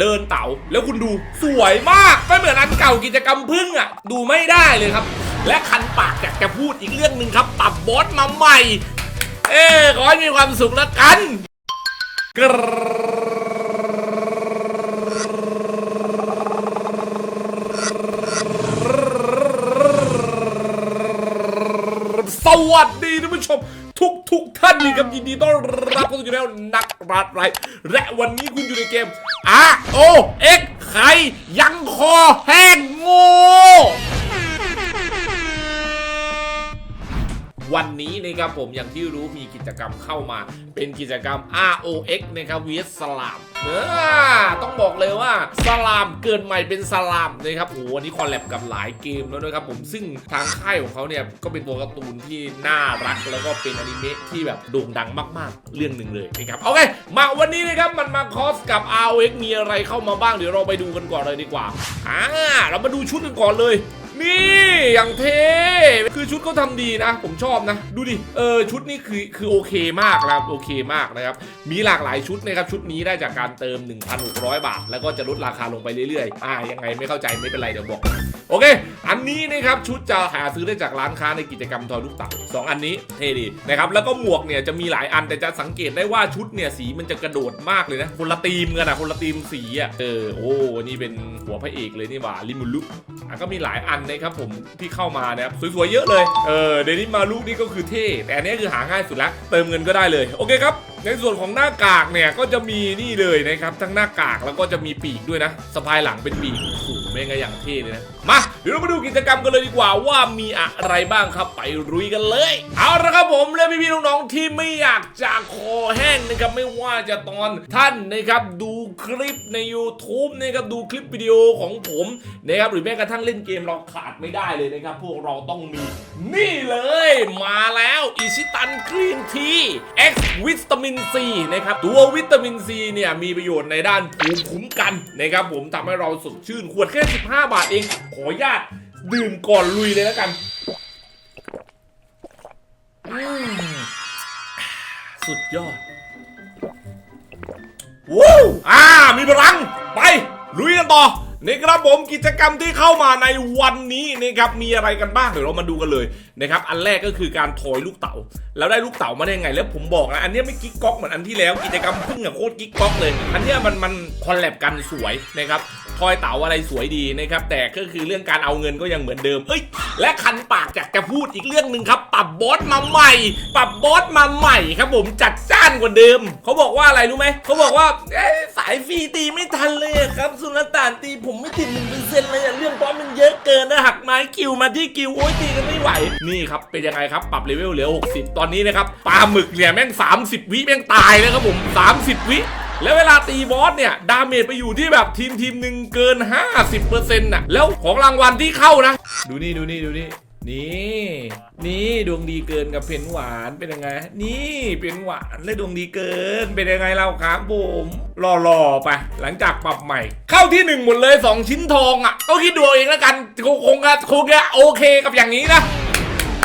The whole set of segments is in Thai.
เดินเต่า แล้วคุณดูสวยมากไม่เหมือนอันเก่ากิจกรรมพึ่งอะ ดูไม่ได้เลยครับ และคันปากอยากจะพูดอีกเรื่องหนึ่งครับปรับบอสมาใหม่ เอ้ขอให้มีความสุขแล้วกันกรสวัสดีท่านผู้ชม ทุกทุกท่านนี่ครับยินดีต้อนรับเข้าสู่แล้วนักรัดไรและวันนี้คุณอยู่ในเกม R O X ใครยังคอแฮ วันนี้นะครับผมอย่างที่รู้มีกิจกรรมเข้ามา เป็นกิจกรรม ROX นะครับ vs สลามเออต้องบอกเลยว่าสลามเกิดใหม่เป็นสลามนะครับโอ้โหวันนี้คอลแลบกับหลายเกมแล้วนะครับผมซึ่งทางค่ายของเขาเนี่ยก็เป็นตัวการ์ตูนที่น่ารักแล้วก็เป็นอนิเมะที่แบบโด่งดังมากๆ เรื่องหนึ่งเลยนะครับโอเคมาวันนี้นะครับมันมาคอสกับ ROX มีอะไรเข้ามาบ้างเดี๋ยวเราไปดูกันก่อนเลยดีกว่าอ่าเรามาดูชุดกันก่อนเลย นี่อย่างเท่ คือชุดเขาทำดีนะ ผมชอบนะ ดูดิ เออชุดนี้คือคือโอเคมากนะครับโอเคมากนะครับ มีหลากหลายชุดนะครับชุดนี้ได้จากการเติม 1,600 บาท แล้วก็จะลดราคาลงไปเรื่อยๆ อ่ายังไงไม่เข้าใจไม่เป็นไรเดี๋ยวบอก โอเค อันนี้นะครับชุดจะหาซื้อได้จากร้านค้าในกิจกรรมทอยลูกเต่าสองอันนี้เท่ดีนะครับแล้วก็หมวกเนี่ยจะมีหลายอันแต่จะสังเกตได้ว่าชุดเนี่ยสีมันจะกระโดดมากเลยนะคนละธีมกันนะคนละธีมสีอะเออโอ้นี่เป็นหัวพระเอกเลยนี่หว่าลิมุลุอะก็มีหลายอันนะครับผมที่เข้ามานะครับสวยๆเยอะเลย เออเดนิมาลูกนี่ก็คือเท่ แต่อันนี้คือหาง่ายสุดละ เติมเงินก็ได้เลย โอเคครับ ในส่วนของหน้ากากเนี่ยก็จะมีนี่เลยนะครับ ทั้งหน้ากากแล้วก็จะมีปีกด้วยนะ สะพายหลังเป็นปีกสูงแม่งนอย่างเท่เลยนะ มาเดี๋ยวเรามาดูกิจกรรมกันเลยดีกว่าว่ามีอะไรบ้างครับไปรุยกันเลย เอาละครับผมและพี่ๆน้องๆที่ไม่อยากจะคอแห้งนะครับไม่ว่าจะตอนท่านนะครับดูคลิปใน YouTube นะครับดูคลิปวิดีโอของผมนะครับหรือแม้กระทั่งเล่นเกมเราขาดไม่ได้เลยนะครับ พวกเราต้องมี นี่เลยมาแล้วอิชิตันกรีนที X วิตามินซีนะครับตัววิตามินซีเนี่ยมีประโยชน์ในด้านภูมิคุ้มกันนะครับผมทำให้เราสดชื่นขวดแค่ 15 บาทเองออนุญาตดื่มก่อนลุยเลยแล้วกันสุดยอดว้าวอ่า มีพลัง ไปลุยกันต่อนี่ครับผมกิจกรรมที่เข้ามาในวันนี้นะครับมีอะไรกันบ้างเดี๋ยวเรามาดูกันเลยนะครับอันแรกก็คือการทอยลูกเต๋าแล้วได้ลูกเต๋ามาได้ไง แล้วผมบอกนะอันนี้ไม่กิ๊กก๊อกเหมือนอันที่แล้วกิจกรรมพึ่งอะโคตรกิ๊กก๊อกเลย อันนี้มันมันคอลแลบกันสวยนะครับทอยเต๋าอะไรสวยดีนะครับแต่ก็คือเรื่องการเอาเงินก็ยังเหมือนเดิมเอ้ยและคันปากอยากจะพูดอีกเรื่องหนึ่งครับปรับบอสมาใหม่ ปรับบอสมาใหม่ครับผมจัดจ้านกว่าเดิมเขาบอกว่าอะไรรู้ไหมเขาบอกว่าสายฟรีตีไม่ทันเลยครับสุลต่านตีผมไม่ติดหนึ่งเปอร์เซ็นต์เลยอะเรื่องบอสมันเยอะเกินนะหักไม้คิวมาที่คิวโอ้ยตีกันไม่ไหวนี่ครับ เป็นยังไงครับ ปรับเลเวลเหลือ 60 ตอนนี้นะครับ ปลาหมึกเนี่ยแม่ง 30 วิแม่งตายแล้วครับผม 30 วิแล้วเวลาตีบอสเนี่ย ดาเมจไปอยู่ที่แบบทีมทีมหนึ่งเกิน 50%น่ะ แล้วของรางวัลที่เข้านะ ดูนี่ดูนี่ดูนี่นี่นี่ดวงดีเกินกับเพนหวานเป็นยังไง นี่เป็นหวานและดวงดีเกินเป็นยังไงเราครับผมรอๆไปหลังจากปรับใหม่ เข้าที่หนึ่งหมดเลย 2 ชิ้นทองอะก็คิดดูเองแล้วกันคงคงจะคงจะโอเคกับอย่างนี้นะ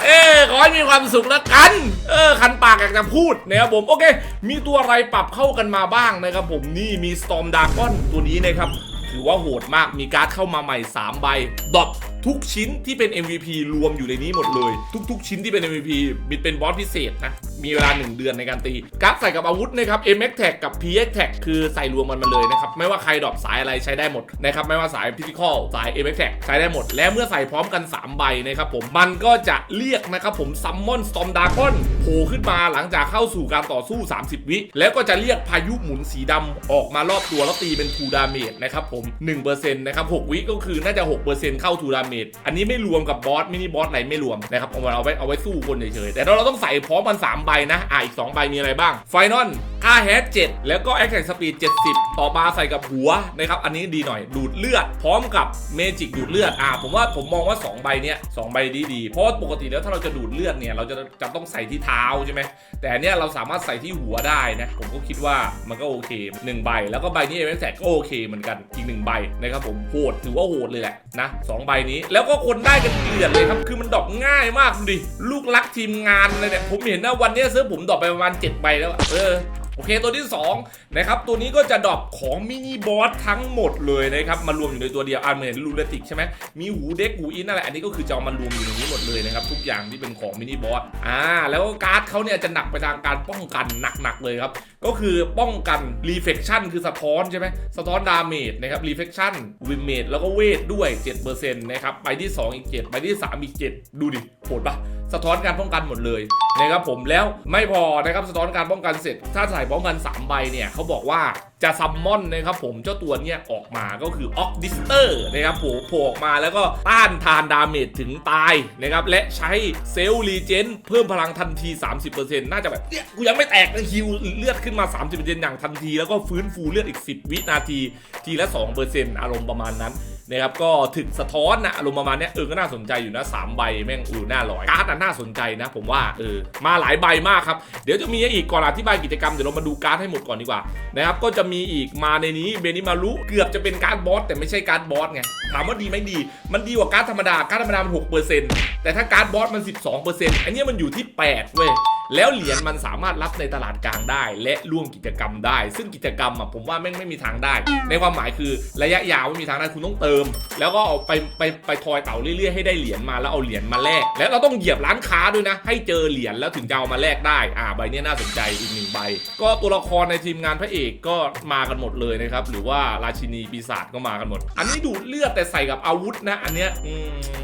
เออขอให้มีความสุขแล้วกัน เออคันปากอยากจะพูดนะครับผมโอเค มีตัวอะไรปรับเข้ากันมาบ้างนะครับผมนี่มี Storm d r a g o n ตัวนี้นะครับถือว่าโหดมากมีการ์ดเข้ามาใหม่ 3 ใบดอป ทุกชิ้นที่เป็น MVP รวมอยู่ในนี้หมดเลย ทุก ๆ ชิ้นที่เป็น MVP มีเป็นบอสพิเศษนะ มีเวลา 1 เดือนในการตีการ์ดใส่กับอาวุธนะครับ MX Tag กับ PX Tag คือใส่รวมมันมาเลยนะครับ ไม่ว่าใครดรอปสายอะไรใช้ได้หมดนะครับ ไม่ว่าสาย Physical สาย MX Tag ใช้ได้หมด และเมื่อใส่พร้อมกัน 3 ใบนะครับผม มันก็จะเรียกนะครับผม Summon Storm Dragon โผล่ขึ้นมาหลังจากเข้าสู่การต่อสู้ 30 วิ แล้วก็จะเรียกพายุหมุนสีดำออกมารอบตัวแล้วตีเป็น2 damage นะครับผม1%นะครับ6วิก็คือน่าจะ6%เข้า2 damage อันนี้ไม่รวมกับบอสมินิบอสอะไรไม่รวมนะครับเอามาเอาไว้เอาไว้สู้คนเฉยๆแต่เราต้องใส่พร้อมกัน3ใบนะอะอีก2ใบมีอะไรบ้างไฟนอล ค่าแฮช7แล้วก็แอคแท็กสปีด70 ต่อมาใส่กับหัวนะครับ อันนี้ดีหน่อยดูดเลือด พร้อมกับเมจิกดูดเลือดอะผมว่าผมมองว่า 2 ใบเนี้ย2ใบดีดี เพราะปกติแล้วถ้าเราจะดูดเลือดเนี่ย เราจะจะต้องใส่ที่เท้าใช่ไหมแต่เนี้ยเราสามารถใส่ที่หัวได้นะ ผมก็คิดว่ามันก็โอเคหนึ่งใบ แล้วก็ใบนี้เอเวนแท็กก็โอเคเหมือนกันอีกหนึ่งใบนะครับผมโหดถือว่าโหดเลยแหละนะสองใบนี้แล้วก็คนได้กันเกลือนเลยครับคือมันดอปง่ายมากดิลูกรักทีมงานเลยเนี่ยผมเห็นนะวันนี้ซื้อผมดอปไปประมาณ7ใบแล้วเออโอเคตัวที่ 2 นะครับ ตัวนี้ก็จะดรอปของมินิบอสทั้งหมดเลยนะครับ มารวมอยู่ในตัวเดียวอ่าเหมือนลูเลติกใช่ไหมมีหูเด็กหูอินอะไรอันนี้ก็คือจะเอามารวมอยู่ในนี้หมดเลยนะครับ ทุกอย่างที่เป็นของมินิบอสอ่าแล้วก็การ์ดเขาเนี่ยจะหนักไปทางการป้องกันหนักๆเลยครับ ก็คือป้องกัน reflection คือสะท้อนใช่ไหมสะท้อนดาเมจนะครับ reflection วิมเมจแล้วก็เวทด้วย 7%นะครับใบที่ 2 อีก7ใบที่ 3 อีก 7 ดูดิโหดปะสะท้อนการป้องกันหมดเลยนะครับผมแล้วไม่พอนะครับสะท้อนการป้องกันเสร็จ ถ้าใส่ป้องกัน 3 ใบเนี่ยเขาบอกว่าจะซัมมอนนะครับผมเจ้าตัวเนี้ยออกมาก็คือออกดิสเตอร์นะครับโผล่โผล่ออกมาแล้วก็ต้านทานดาเมจถึงตายนะครับและใช้เซลล์รีเจนเพิ่มพลังทันที 30%น่าจะแบบเนี่ยกูยังไม่แตกนะฮิวเลือดขึ้นมา 30%อย่างทันที แล้วก็ฟื้นฟูเลือดอีก 10 วินาที ทีละ 2%อารมณ์ประมาณนั้นนะครับก็ถึงสะท้อนนะอารมณ์ประมาณนี้เออก็น่าสนใจอยู่นะสามใบแม่งอูน่าลอยการ์ดน่ะน่าสนใจนะ ผมว่าเออมาหลายใบมากครับ เดี๋ยวจะมีอีกก่อนอธิบายกิจกรรมเดี๋ยวเรามาดูการ์ดให้หมดก่อนดีกว่านะครับก็จะมีอีกมาในนี้เบนิมารุเกือบจะเป็นการ์ดบอสแต่ไม่ใช่การ์ดบอสไงถามว่าดีไหมดี มันดีกว่าการ์ดธรรมดาการ์ดธรรมดามัน6%แต่ถ้าการ์ดบอสมัน12%อันเนี้มันอยู่ที่8เว้ย แล้วเหรียญมันสามารถรับในตลาดกลางได้ และร่วมกิจกรรมได้ ซึ่งกิจกรรมอะผมว่าแม่งไม่มีทางได้ ในความหมายคือระยะยาวไม่มีทางได้คุณต้องเติม แล้วก็เอาไปไปไปทอยเต่าเรื่อยๆให้ได้เหรียญมาแล้วเอาเหรียญมาแลกแล้วเราต้องเหยียบร้านค้าด้วยนะ ให้เจอเหรียญแล้วถึงจะเอามาแลกได้อ่าใบนี้น่าสนใจอีกหนึ่งใบ ก็ตัวละครในทีมงานพระเอกก็มากันหมดเลยนะครับหรือว่าราชินีปีศาจก็มากันหมด อันนี้ดูดเลือดแต่ใส่กับอาวุธนะ อันเนี้ย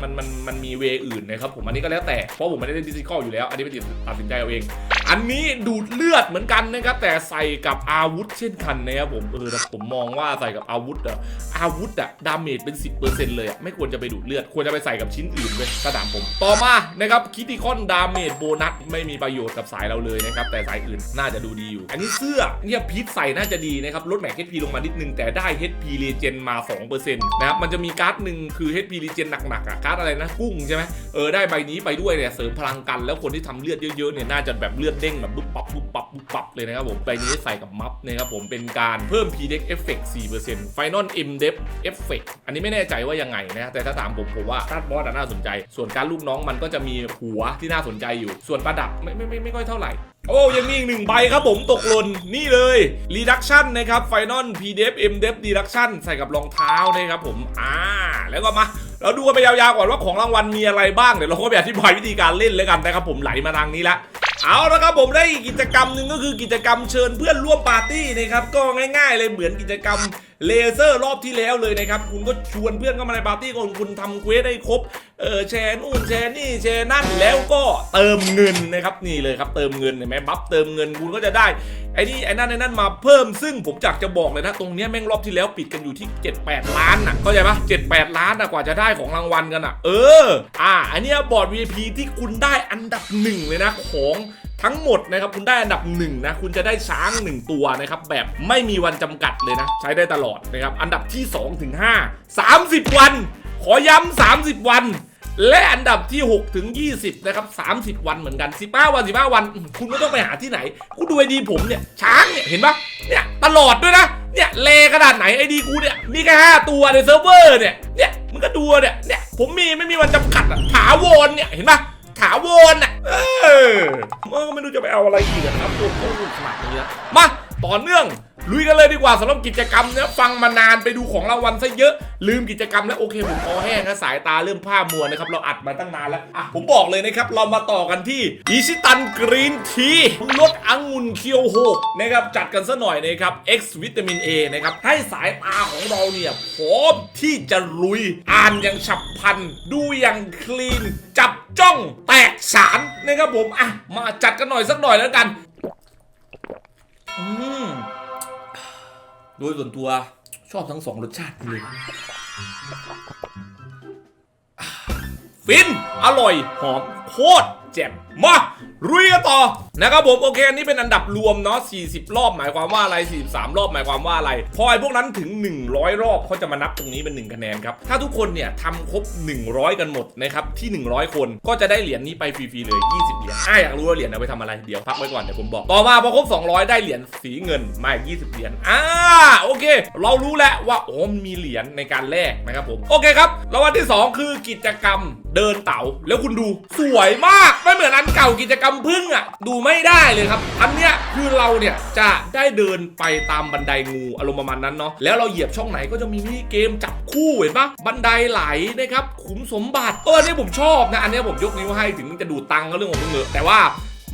มันมันมันมีเวอื่นนะครับผมอันนี้ก็แล้วแต่เพราะผมไม่ได้เล่นดิจิคอลอยู่แล้ว อันนี้เป็นตัดสินใจเอาเอง อันนี้ดูดเลือดเหมือนกันนะครับแต่ใส่กับอาวุธเช่นกันนะครับผมเออแต่ผมมองว่าใส่กับอาวุธอะอาวุธอะดาเมจเป็น 10%เลยอะไม่ควรจะไปดูดเลือด ควรจะไปใส่กับชิ้นอื่นเลยถ้าถามผม ต่อมานะครับคิติคอนดาเมจโบนัสไม่มีประโยชน์กับสายเราเลยนะครับแต่สายอื่นน่าจะดูดีอยู่ อันนี้เสื้อเนี่ยพีทใส่น่าจะดีนะครับลดแม็ก HP ลงมานิดนึงแต่ได้ HP Regen มา 2%นะครับมันจะมีการ์ดหนึ่งคือ HP Regen หนักๆอะการ์ดอะไรนะกุ้งใช่ไหมเออได้ใบนี้ไปด้วยเนี่ยเสริมพลังกันแล้วคนที่ทำเลือดเยอะๆเนี่ยน่าจะแบบเลือดเด้งแบบปุ๊บปั๊บปุ๊บปั๊บปุ๊บปั๊บเลยนะครับผมใบนี้ใส่กับมัฟนะครับผมเป็นการเพิ่ม P-Deck Effect 4% Final M Dep Effect อันนี้ไม่แน่ใจว่ายังไงนะแต่ถ้าตามผมผมว่าการ์ดบอสน่าสนใจ ส่วนการลูกน้องมันก็จะมีหัวที่น่าสนใจอยู่ ส่วนประดับไม่ไม่ไม่ไม่ค่อยเท่าไหร่โอ้ยังมีอีกหนึ่งใบครับผมตกหล่นนี่เลย Reduction นะครับ Final PDF M Dep Reduction ใส่กับรองเท้านะครับผม อ่า แล้วก็มา เราดูกันไปยาวๆก่อนว่าของรางวัลมีอะไรบ้างเดี๋ยวเราก็ไปอธิบายวิธีการเล่นเลยกันนะครับผมไหลมาทางนี้ละเอาละครับผมได้อีกกิจกรรมหนึ่งก็คือกิจกรรมเชิญเพื่อนร่วมปาร์ตี้นะครับก็ง่าย ๆ เลยเหมือนกิจกรรม เลเซอร์รอบที่แล้วเลยนะครับ คุณก็ชวนเพื่อนเข้ามาในปาร์ตี้ของคุณทำเควสให้ครบเออแชร์นู่นแชร์นี่แชร์นั่นแล้วก็เติมเงินนะครับนี่เลยครับเติมเงินเห็นไหมบัฟเติมเงินคุณก็จะได้ไอ้นี่ไอ้นั่นไอ้นั่นมาเพิ่มซึ่งผมอยากจะบอกเลยนะ ตรงเนี้ยแม่งรอบที่แล้วปิดกันอยู่ที่ 7-8 ล้านน่ะเข้าใจปะ7-8 ล้านน่ะกว่าจะได้ของรางวัลกันอะ เออ อ่าอันเนี้ยบอร์ด VIP ที่คุณได้อันดับหนึ่งเลยนะของ ทั้งหมดนะครับคุณได้อันดับหนึ่งนะคุณจะได้ช้าง 1 ตัวนะครับแบบไม่มีวันจำกัดเลยนะ ใช้ได้ตลอดนะครับอันดับที่2ถึง5 30 วัน ขอย้ำ30 วัน และอันดับที่6ถึง20นะครับ30 วันเหมือนกัน 15 วัน 15 วัน คุณไม่ต้องไปหาที่ไหนคุณดูไอดีผมเนี่ยช้างเนี่ยเห็นปะเนี่ยตลอดด้วยนะเนี่ยเลขนาดไหนไอดีกูเนี่ยมีแค่5ตัวในเซิร์ฟเวอร์เนี่ยเนี่ยมันก็ดูเนี่ยเนี่ยผมมีไม่มีวันจำกัดอะถาวรเนี่ยเห็นปะ ถาวรอะเออเออไม่รู้จะไปเอาอะไรอีกอะครับตัวโคตรขนาดนี้แล้วมาต่อเนื่อง ลุยกันเลยดีกว่าสำหรับกิจกรรมเนี่ยฟังมานานไปดูของรางวัลซะเยอะ ลืมกิจกรรมแล้วโอเคผมคอแห้งนะสายตาเริ่มผ้ามัวนะครับ เราอัดมาตั้งนานแล้วอะผมบอกเลยนะครับ เรามาต่อกันที่อิชิตันกรีนทีลดองุ่นเคียวโฮนะครับจัดกันซะหน่อยนะครับ X วิตามิน A นะครับให้สายตาของเราเนี่ยพร้อมที่จะลุยอ่านอย่างฉับพลัน ดูอย่างคลีน จับจ้องแตกสารนะครับผมอะมาจัดกันหน่อยสักหน่อยแล้วกัน อืม โดยส่วนตัวชอบทั้งสองรสชาติเลยฟิน อร่อย หอม โคตรเจ็บมารุยกันต่อนะครับผมโอเคอันนี้เป็นอันดับรวมเนาะ40 รอบหมายความว่าอะไร 43 รอบหมายความว่าอะไร พอไอ้พวกนั้นถึง 100 รอบเขาจะมานับตรงนี้เป็น 1 คะแนนครับ ถ้าทุกคนเนี่ยทำครบ 100 กันหมดนะครับที่ 100 คนก็จะได้เหรียญนี้ไปฟรีๆเลย 20 เหรียญอะอยากรู้ว่าเหรียญเอาไปทำอะไรเดี๋ยวพักไว้ก่อนเดี๋ยวผมบอก ต่อมาพอครบ 200 ได้เหรียญสีเงินมาอีก20 เหรียญอ่าโอเค เรารู้แล้วว่าโอ้มันมีเหรียญในการแลกนะครับผมโอเคครับแล้ววันที่ 2 คือกิจกรรมเดินเต่าแล้วคุณดูสวยมากไม่เหมือนอันเก่ากิจกรรมพึ่งอะดูไม่ได้เลยครับ อันเนี้ยคือเราเนี่ยจะได้เดินไปตามบันไดงูอารมณ์ประมาณนั้นเนาะแล้วเราเหยียบช่องไหนก็จะมีมินิเกมจับคู่เห็นปะบันไดไหลนะครับขุมสมบัติเอออนนี้ผมชอบนะอันเนี้ยผมยกนิ้วให้ถึงจะดูตังค์ก็เรื่องของมึงเถอะแต่ว่า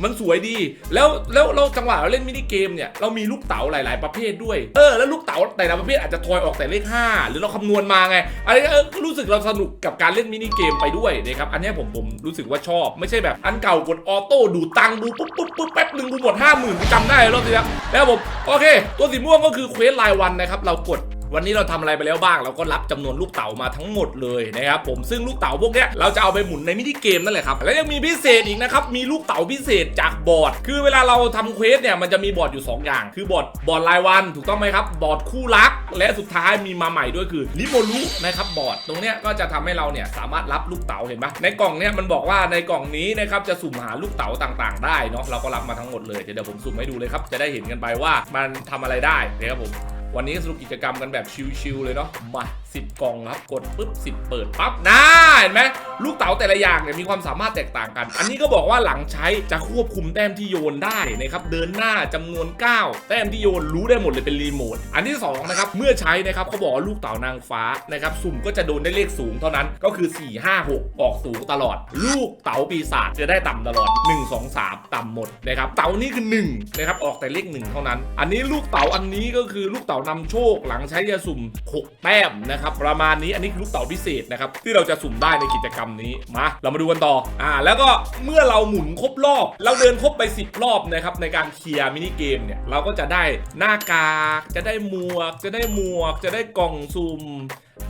มันสวยดี แล้วแล้วเราจังหวะเราเล่นมินิเกมเนี่ยเรามีลูกเต๋าหลาย ๆ ประเภทด้วย เออแล้วลูกเต๋าแต่ละประเภทอาจจะทอยออกแต่เลข 5 หรือเราคำนวณมาไงอะไรก็เออรู้สึกเราสนุกกับการเล่นมินิเกมไปด้วยนะครับอันนี้ผมผมรู้สึกว่าชอบ ไม่ใช่แบบอันเก่ากดออโต้ดูตังดูปุ๊บปุ๊บปุ๊บแป๊บหนึ่งกูหมดห้าหมื่นจำได้รอบที่แล้วแล้วผมโอเค ตัวสีม่วงก็คือเควสรายวันนะครับเรากด วันนี้เราทำอะไรไปแล้วบ้าง เราก็รับจำนวนลูกเต๋ามาทั้งหมดเลยนะครับผมซึ่งลูกเต๋าพวกเนี้ยเราจะเอาไปหมุนในมินิเกมนั่นแหละครับแล้วยังมีพิเศษอีกนะครับมีลูกเต๋าพิเศษจากบอร์ด คือเวลาเราทำเควสเนี่ยมันจะมีบอร์ดอยู่ 2 อย่าง คือบอร์ดบอร์ดรายวันถูกต้องไหมครับบอร์ดคู่รัก และสุดท้ายมีมาใหม่ด้วยคือลิโมลุนะครับบอร์ดตรงเนี้ยก็จะทำให้เราเนี่ยสามารถรับลูกเต๋าเห็นปะในกล่องเนี่ยมันบอกว่าในกล่องนี้นะครับจะสุ่มหาลูกเต๋าต่างๆ ได้เนาะเราก็รับมาทั้งหมดเลยเดี๋ยวผมสุ่มให้ดูเลยครับจะได้เห็นกันไปว่ามันทำอะไรได้นะครับผม วันนี้สรุปกิจกรรมกันแบบชิวๆเลยเนาะมา10 กล่องครับ กดปุ๊บ 10 เปิดปั๊บน่าเห็นไหมลูกเต๋าแต่ละอย่างเนี่ยมีความสามารถแตกต่างกัน อันนี้ก็บอกว่าหลังใช้จะควบคุมแต้มที่โยนได้นะครับ เดินหน้าจำนวน 9 แต้มที่โยนรู้ได้หมดเลยเป็นรีโมท อันที่2นะครับ เมื่อใช้นะครับเขาบอกว่าลูกเต๋านางฟ้านะครับ สุ่มก็จะโดนได้เลขสูงเท่านั้น ก็คือ 4 5 6 ออกสูงตลอด ลูกเต๋าปีศาจจะได้ต่ำตลอด 1 2 3 ต่ำหมดนะครับ เต๋านี้คือ1นะครับ ออกแต่เลข1เท่านั้น อันนี้ลูกเต๋าอันนี้ก็คือลูกเต๋านำโชคหลังใช้ยาสุ่ม 6 แต้มนะครับประมาณนี้อันนี้คือลูกเต๋าพิเศษนะครับที่เราจะสุ่มได้ในกิจกรรมนี้มาเรามาดูกันต่ออ่าแล้วก็เมื่อเราหมุนครบรอบ เราเดินครบไป 10 รอบนะครับในการเคลียร์มินิเกมเนี่ยเราก็จะได้หน้ากากจะได้หมวก จะได้หมวก จะได้กล่องสุ่ม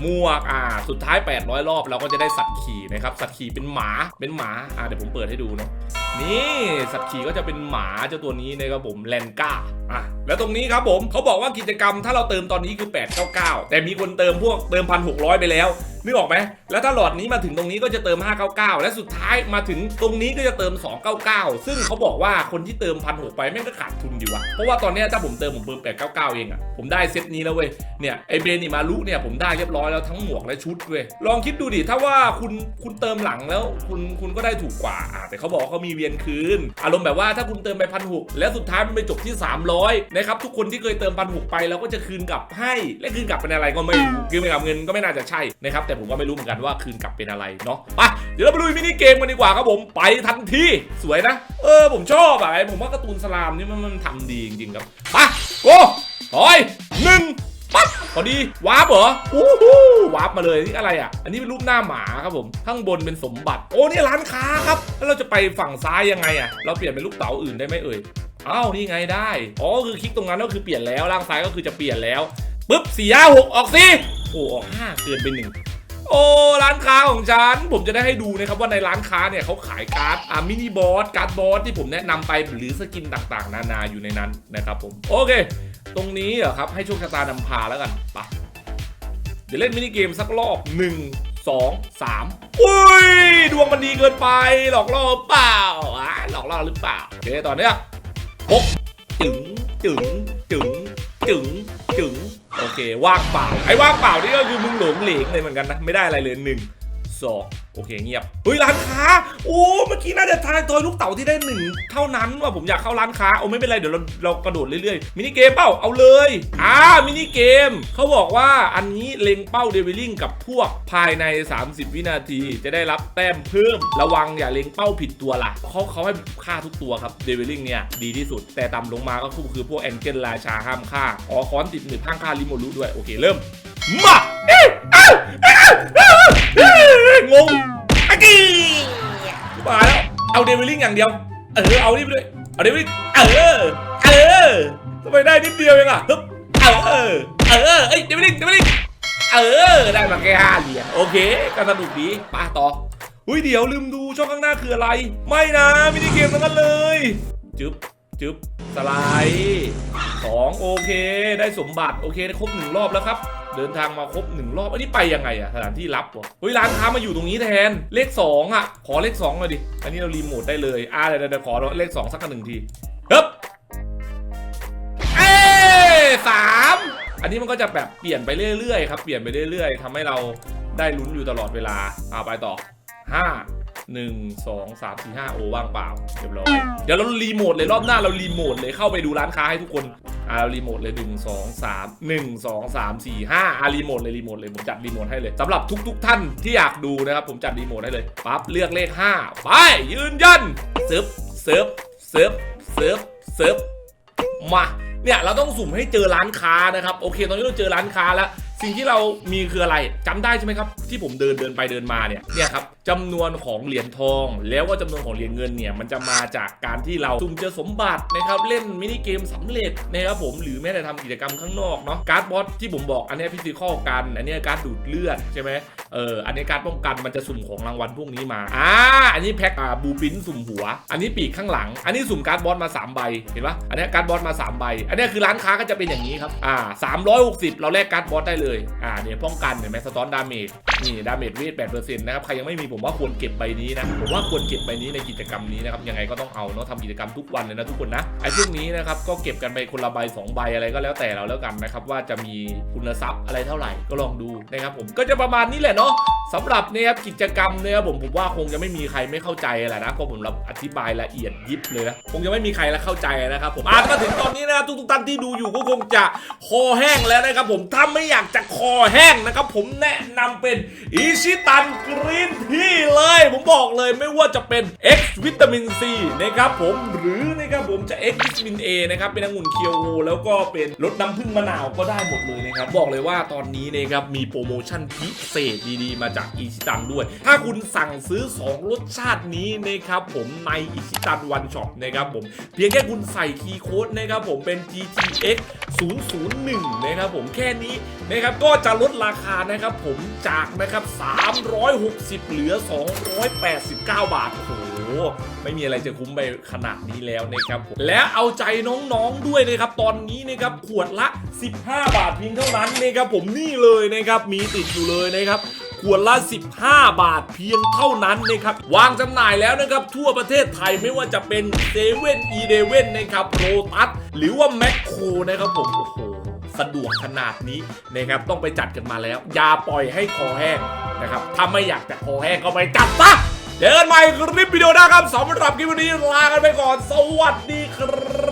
หมวกอ่าสุดท้าย 800 รอบเราก็จะได้สัตว์ขี่นะครับสัตว์ขี่เป็นหมาเป็นหมาอ่าเดี๋ยวผมเปิดให้ดูเนาะนี่สัตว์ขี่ก็จะเป็นหมาเจ้าตัวนี้นะครับผมแลนก้าอะแล้วตรงนี้ครับผมเขาบอกว่ากิจกรรมถ้าเราเติมตอนนี้คือ 899 แต่มีคนเติมพวกเติม 1,600 ไปแล้วนึกออกไหมแล้วถ้าหลอดนี้มาถึงตรงนี้ก็จะเติม 599 และสุดท้ายมาถึงตรงนี้ก็จะเติม 299 ซึ่งเขาบอกว่าคนที่เติม1,600ไปแม่งก็ขาดทุนอยู่วะเพราะว่าตอนนี้ถ้าผมเติมผมเติม899 เองอะผมได้เซตนี้แล้วเว้ยเนี่ยไอเบรนิมารุเนี่ยผมได้เรียบร้อยแล้วทั้งหมวกและชุดเว้ยลองคิดดูดิถ้าว่าคุณคุณเติมหลังแล้วคุณคุณก็ได้ถูกกว่าอะแต่เขาบอกเขามีเวียนคืน อารมณ์แบบว่าถ้าคุณเติมไปพันหกแล้วสุดท้ายมันไปจบที่ 300นะครับทุกคนที่เคยเติมพันหไปเราก็จะคืนกลับให้และคืนกลับเป็นอะไรก็ไม่รู้คืนไปกับเงินก็ไม่น่าจะใช่นะครับแต่ผมก็ไม่รู้เหมือนกันว่าคืนกลับเป็นอะไรเนาะไปเดี๋ยวเราไปดูมินิเกมกันดีกว่าครับผมไปทันทีสวยนะ เออผมชอบอะไอ้ผมว่าการ์ตูนสลามนี่มันมันทำดีจริงๆครับไปโก้ถอยหนึ่งปั๊บพอดีวาร์ปเหรออู้หูวาร์ปมาเลยนี่อะไรอะ อันนี้เป็นรูปหน้าหมาครับผม ข้างบนเป็นสมบัติ โอ้นี่ร้านค้าครับ แล้วเราจะไปฝั่งซ้ายยังไงอะ เราเปลี่ยนเป็นลูกเต๋าอื่นได้ไหมเอ่ยอ้าวนี่ไงได้ อ๋อคือคลิกตรงนั้นก็คือเปลี่ยนแล้ว ล่างซ้ายก็คือจะเปลี่ยนแล้วปุ๊บสี่ห้าหกออกสิโอ้ออกห้าเกินไปหนึ่ง โอ้ร้านค้าของฉัน ผมจะได้ให้ดูนะครับว่าในร้านค้าเนี่ยเขาขายการ์ดอ่ามินิบอสการ์ดบอสที่ผมแนะนำไปหรือสกินต่างๆ นานาอยู่ในนั้นนะครับผมโอเค ตรงนี้เหรอครับให้โชคชะตานำพาแล้วกันไปะเดี๋ยวเล่นมินิเกมสักรอบ1 2 3อุ้ยดวงมันดีเกินไปหลอกล่อหรือเปล่าอะหลอกล่อหรือเปล่าโอเคตอนเนี้ยหกจึงจึงจึงจึงจึง โอเคว่างเปล่าไอ้ว่างเปล่านี่ก็คือมึงหลงเหลงเลยเหมือนกันนะไม่ได้อะไรเลยหนึ่ง สองโอเคเงียบเฮ้ยร้านค้าโอ้เมื่อกี้น่าจะทายตัวลูกเต๋าที่ได้หนึ่งเท่านั้นว่าผมอยากเข้าร้านค้าโอ้ไม่เป็นไรเดี๋ยวเราเรากระโดดเรื่อยๆมินิเกมเป้าเอาเลยอ่ามินิเกมเขาบอกว่าอันนี้เล็งเป้าเดวิลลิงกับพวกภายใน 30 วินาทีจะได้รับแต้มเพิ่มระวังอย่าเล็งเป้าผิดตัวล่ะเขาเขาให้ฆ่าทุกตัวครับเดวิลลิงเนี่ยดีที่สุด แต่ต่ำลงมาก็คือพวกแองเจิลราชาห้ามฆ่าอ๋อค้อนติดหนึบห้ามฆ่าลิโมรุด้วยโอเคเริ่ม มาเอ๊ะเอ้าเอ้าเอ้าเอ้กีมาแล้ว เอาเดวิลลิงอย่างเดียว เออ เอานี่ไปเลย เอาเดวิลลิงเออ เออทำไมได้นิดเดียวเองอะฮึบเออ เออ เอ้ย เดวิลลิงเดวิลลิงเออ ได้มาแค่ห้าเหรียญโอเคก็สนุกดีไป้าต่ออุ้ยเดี๋ยวลืมดูช่องข้างหน้าคืออะไร ไม่นะมินิเกมทั้งนั้นเลย จึ๊บ จึ๊บสไลด์สองโอเค ได้สมบัติโอเคได้ครบหนึ่งรอบแล้วครับ เดินทางมาครบหนึ่งรอบอันนี้ไปยังไงอะสถานที่รับวะเฮ้ยร้านค้ามาอยู่ตรงนี้แทนเลขสองอะขอเลขสองหน่อยดิ อันนี้เรารีโมทได้เลยอ่าเดี๋ยวเดี๋ยวขอเลขสองสักหนึ่งทีฮึบเอ้ยสามอันนี้มันก็จะแบบเปลี่ยนไปเรื่อยๆครับเปลี่ยนไปเรื่อยๆทำให้เราได้ลุ้นอยู่ตลอดเวลาเอาไปต่อห้า หนึ่งสองสามสี่ห้าโอว่างเปล่าเรียบร้อย เดี๋ยวเรารีโมทเลยรอบหน้าเรารีโมทเลยเข้าไปดูร้านค้าให้ทุกคนอ่าเรารีโมทเลยหนึ่งสองสามหนึ่งสองสามสี่ห้าอ่ารีโมทเลยรีโมทเลยผมจัดรีโมทให้เลยสำหรับทุกๆท่านที่อยากดูนะครับผมจัดรีโมทให้เลยปั๊บเลือกเลขห้าไปยืนยันเซิร์ฟเซิร์ฟเซิร์ฟเซิร์ฟเซิร์ฟมาเนี่ยเราต้องสุ่มให้เจอร้านค้านะครับโอเค ตอนนี้เราเจอร้านค้าแล้ว สิ่งที่เรามีคืออะไรจำได้ใช่ไหมครับ ที่ผมเดินเดินไปเดินมาเนี่ยเนี่ยครับจำนวนของเหรียญทอง แล้วก็จำนวนของเหรียญเงินเนี่ยมันจะมาจากการที่เราสุ่มเจอสมบัตินะครับเล่นมินิเกมสำเร็จนะครับผมหรือแม้แต่ทำกิจกรรมข้างนอกเนาะการ์ดบอสที่ผมบอกอันนี้พิซิคอลกัน อันนี้การ์ดดูดเลือดใช่ไหมเอออันนี้การป้องกันมันจะสุ่มของรางวัลพวกนี้มาอ่าอันนี้แพ็คอ่าบูปินสุ่มหัว อันนี้ปีกข้างหลัง อันนี้สุ่มการ์ดบอสมาสามใบเห็นปะอันนี้การ์ดบอสมาสามใบ อันนี้คือร้านค้าก็จะเป็นอย่างนี้ครับอ่า360 เราแลกการ์ดบอสได้เลยอ่าเนี่ยป้องกันเห็นไหมสะท้อนดาเมจนี่ดาเมจเวท8%นต์นะครับใครยังไม่มีผมว่าควรเก็บใบนี้นะผมว่าควรเก็บใบนี้ในกิจกรรมนี้นะครับยังไงก็ต้องเอาเนาะทำกิจกรรมทุกวันเลยนะทุกคนนะไอ้พวกนี้นะครับก็เก็บกันไปคนละใบสองใบอะไรก็แล้วแต่เราแล้วกันนะครับว่าจะมีคุณทรัพย์อะไรเท่าไหร่ก็ลองดูนะครับผมก็จะประมาณนี้แหละเนาะสำหรับเนี่ยครับกิจกรรมเนี่ยครับผมผมว่าคงจะไม่มีใครไม่เข้าใจแหละนะเพราะผมรับอธิบายละเอียดยิบเลยนะคงจะไม่มีใครละเข้าใจนะครับผมอะมาถึงตอนนี้นะครับทุกๆท่านที่ดูอยู่ก็คงจะคอแห้งแล้วนะครับผมถ้าไม่อยากจะคอแห้งนะครับ ผมแนะนำเป็นอิชิตันกรีนที่เลย ผมบอกเลยไม่ว่าจะเป็น X วิตามินซีนะครับผมหรือนะครับผมจะ X วิตามิน A นะครับเป็นองุ่นเคียวโวแล้วก็เป็นรสน้ำผึ้งมะนาวก็ได้หมดเลยนะครับ บอกเลยว่าตอนนี้นะครับมีโปรโมชั่นพิเศษดีๆ มาจากอิชิตันด้วย ถ้าคุณสั่งซื้อ 2 รสชาตินี้นะครับผมในอิชิตันวันช็อปนะครับผมเพียงแค่คุณใส่คีย์โค้ดนะครับผมเป็น GTX 001 นะครับผมแค่นี้นะครับก็จะลดราคานะครับผมจากนะครับ360 เหลือ 289 บาทโอ้โหไม่มีอะไรจะคุ้มไปขนาดนี้แล้วนะครับผมและเอาใจน้องๆด้วยนะครับตอนนี้นะครับขวดละ 15 บาทเพียงเท่านั้นนะครับผมนี่เลยนะครับมีติดอยู่เลยนะครับขวดละ 15 บาทเพียงเท่านั้นนะครับ วางจำหน่ายแล้วนะครับ ทั่วประเทศไทยไม่ว่าจะเป็นเซเว่นอีเดเว่นนะครับโรตัสหรือว่าแมคโครนะครับผมโอ้โห สะดวกขนาดนี้นะครับต้องไปจัดกันมาแล้ว อย่าปล่อยให้คอแห้งนะครับถ้าไม่อยากจะคอแห้งก็ไปจัดซะเจอกันใหม่คลิปวิดีโอหนะครับสำหรับคลิปวันนี้ลากันไปก่อน สวัสดีครับ